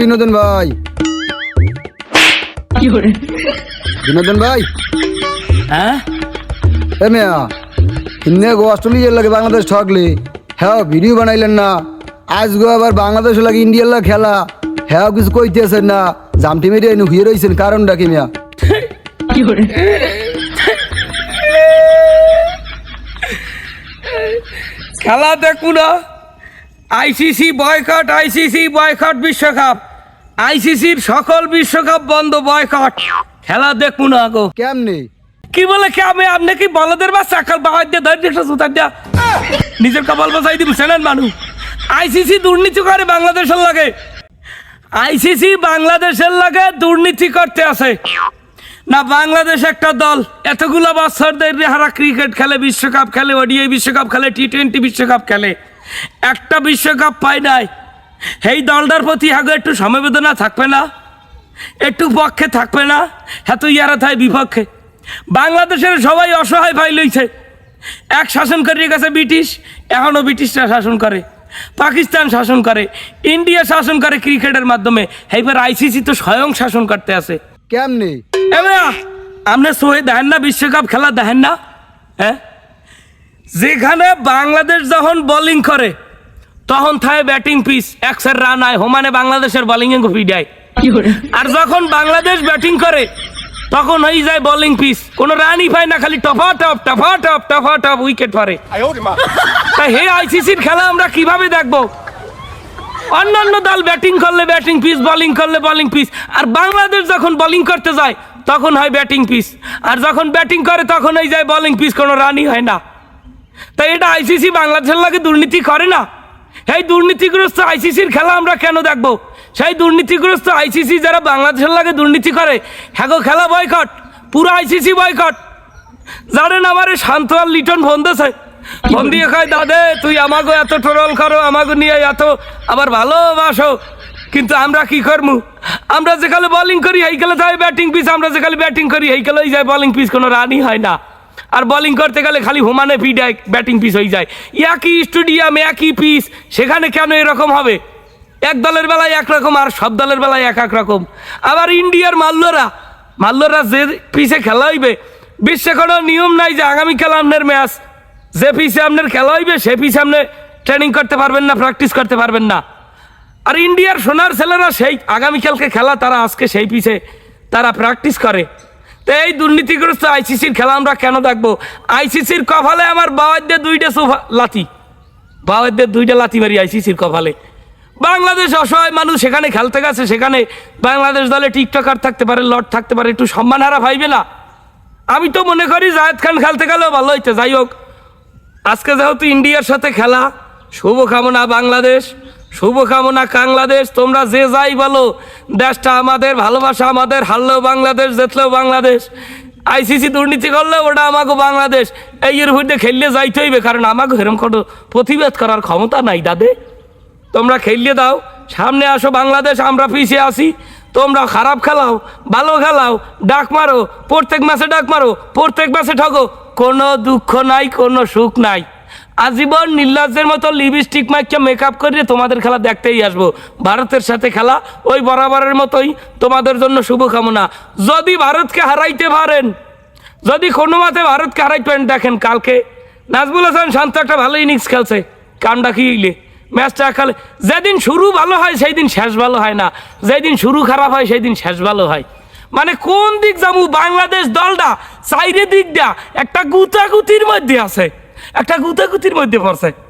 বিনোদন ভাই। বিনোদন ভাই। হ্যাঁ? এ মেয়া ইন্ডিয়া গো অস্ট্রেলিয়ার লাগে বাংলাদেশ ঠকলি। হ্যাঁ ভিডিও বানাইলেন না। আজ গো আবার বাংলাদেশ লাগে ইন্ডিয়ার লাগে খেলা। হ্যাঁ কিছু কইতেছেন না। জামটি মেরে এনে হুয়ে রয়েছেন কারণটা কি মিয়া? খেলা দেখু না। আইসিসি বয়কট আইসিসি বয়কট বিশ্বকাপ। আইসিসির সকল বিশ্বকাপ বন্ধ বয়কট। খেলা দেখু না গো। কেমনি? কি বলে কি আমি? আপনি কি বলদের বা চাকাল বাহার দিয়ে ধরে একটা সুতার দিয়া নিজের কপাল বসাই দিব সেনেন মানুষ আইসিসি দুর্নীতি করে বাংলাদেশের লাগে। আইসিসি বাংলাদেশের লাগে দুর্নীতি করতে আছে। না বাংলাদেশ একটা দল। এতগুলো বছর ধরে হারা ক্রিকেট খেলে বিশ্বকাপ খেলে ওডিআই বিশ্বকাপ খেলে টি টোয়েন্টি বিশ্বকাপ খেলে। একটা বিশ্বকাপ পায় নাই। এই দলটার প্রতি আগে একটু সমবেদনা থাকবে না? একটু পক্ষে থাকবে না? এত ইয়ারা থাই বিপক্ষে। বাংলাদেশের সবাই অসহায় পাই লইছে। এক শাসনকারীর কাছে ব্রিটিশ এখনও ব্রিটিশরা শাসন করে। পাকিস্তান শাসন করে। ইন্ডিয়া শাসন করে ক্রিকেটের মাধ্যমে। এইবার আইসিসি তো স্বয়ং শাসন করতে আছে। কেমনি? আপনি সোহে দেখেন না বিশ্বকাপ খেলা দেখেন না? হ্যাঁ? যেখানে বাংলাদেশ যখন বোলিং করে তখন থাকে ব্যাটিং পিস একশের রান আয় হোমানে বাংলাদেশের বোলিং এ দেয়। আর যখন বাংলাদেশ ব্যাটিং করে তখন হয়ে যায় বোলিং পিস কোনো রানই পায় না খালি টফা টপ টফা টপ টফা টপ উইকেট পরে তাই হে আইসিসির খেলা আমরা কীভাবে দেখব? অন্যান্য দল ব্যাটিং করলে ব্যাটিং পিস বোলিং করলে বোলিং পিস আর বাংলাদেশ যখন বোলিং করতে যায় তখন হয় ব্যাটিং পিস আর যখন ব্যাটিং করে তখন হয়ে যায় বোলিং পিস কোনো রানই হয় না। তাই এটা আইসিসি বাংলাদেশের লাগে দুর্নীতি করে না। এই দুর্নীতিগ্রস্ত আইসিসির খেলা আমরা কেন দেখব? সেই দুর্নীতিগ্রস্ত আইসিসি যারা বাংলাদেশের লাগে দুর্নীতি করে হ্যাঁ গো, খেলা বয়কট পুরো আইসিসি বয়কট জানেন আমার শান্ত আর লিটন ফোন দিয়ে কয় দাদে তুই আমাকে এত ট্রল করো আমাকে নিয়ে এত আবার ভালোবাসো। কিন্তু আমরা কি করব আমরা যেখানে বোলিং করি এইখানে যায় ব্যাটিং পিস আমরা যেখানে ব্যাটিং করি এইখানে যায় বোলিং পিস কোনো রানই হয় না। আর বোলিং করতে গেলে খালি হুমানে ফিড ব্যাটিং পিস হয়ে যায়। একই স্টেডিয়াম একই পিস সেখানে কেন এরকম হবে? এক দলের বেলায় একরকম আর সব দলের বেলায় এক এক রকম। আবার ইন্ডিয়ার মাল্যরা মাল্যরা যে পিসে খেলা হইবে, বিশ্বে কোনো নিয়ম নাই যে আগামীকাল আপনার ম্যাচ যে পিসে আপনার খেলা হইবে, সে পিসে আপনি ট্রেনিং করতে পারবেন না প্র্যাকটিস করতে পারবেন না। আর ইন্ডিয়ার সোনার ছেলেরা সেই আগামীকালকে খেলা, তারা আজকে সেই পিছে তারা প্র্যাকটিস করে। তো এই দুর্নীতিগ্রস্ত আইসিসির খেলা আমরা কেন দেখব? আইসিসির কপালে আমার বাবাদের দুইটা সোফা লাতি বাবাদের দুইটা লাথি মারি আইসিসির কপালে। বাংলাদেশ অসহায় মানুষ সেখানে খেলতে গেছে, সেখানে বাংলাদেশ দলে টিকটকার থাকতে পারে, লট থাকতে পারে, একটু সম্মান হারা ভাইবে না। আমি তো মনে করি জায়েদ খান খেলতে গেলেও ভালো হইতে। যাই হোক, আজকে যেহেতু ইন্ডিয়ার সাথে খেলা, শুভকামনা বাংলাদেশ। শুভকামনা বাংলাদেশ তোমরা যে যাই বলো, দেশটা আমাদের, ভালোবাসা আমাদের, হারলেও বাংলাদেশ, জিতলেও বাংলাদেশ। আইসিসি দুর্নীতি করলে ওটা আমাকে বাংলাদেশ। এই ভিতরে খেললে যাইতে হইবে, কারণ আমাকে হেরম কোনো প্রতিবাদ করার ক্ষমতা নাই, দাদে। তোমরা খেললে দাও, সামনে আসো বাংলাদেশ, আমরা পিছিয়ে আসি তোমরা খারাপ খেলাও, ভালো খেলাও, ডাক মারো, প্রত্যেক ম্যাচে ডাক মারো, প্রত্যেক ম্যাচে ঠগো। কোনো দুঃখ নাই, কোনো সুখ নাই। আজীবন নীলাজের মতো লিপস্টিক মাইকে মেকআপ করিয়ে তোমাদের খেলা দেখতেই আসব। ভারতের সাথে খেলা ওই বরাবরের মতোই তোমাদের জন্য শুভকামনা। যদি ভারতকে হারাইতে পারেন, যদি কোনো মতে ভারতকে হারাইতে পারেন দেখেন কালকে নাজবুল হাসান শান্ত একটা ভালো ইনিংস খেলছে, কামটা খেলে ম্যাচটা খেলে যেদিন শুরু ভালো হয় সেই দিন শেষ ভালো হয় না। যেদিন শুরু খারাপ হয় সেই দিন শেষ ভালো হয়। মানে কোন দিক যাব? বাংলাদেশ দলটা চাইরে দিক দিকটা একটা গুতাগুতির মধ্যে আছে। একটা গুতাগুতির মধ্যে পড়ছে।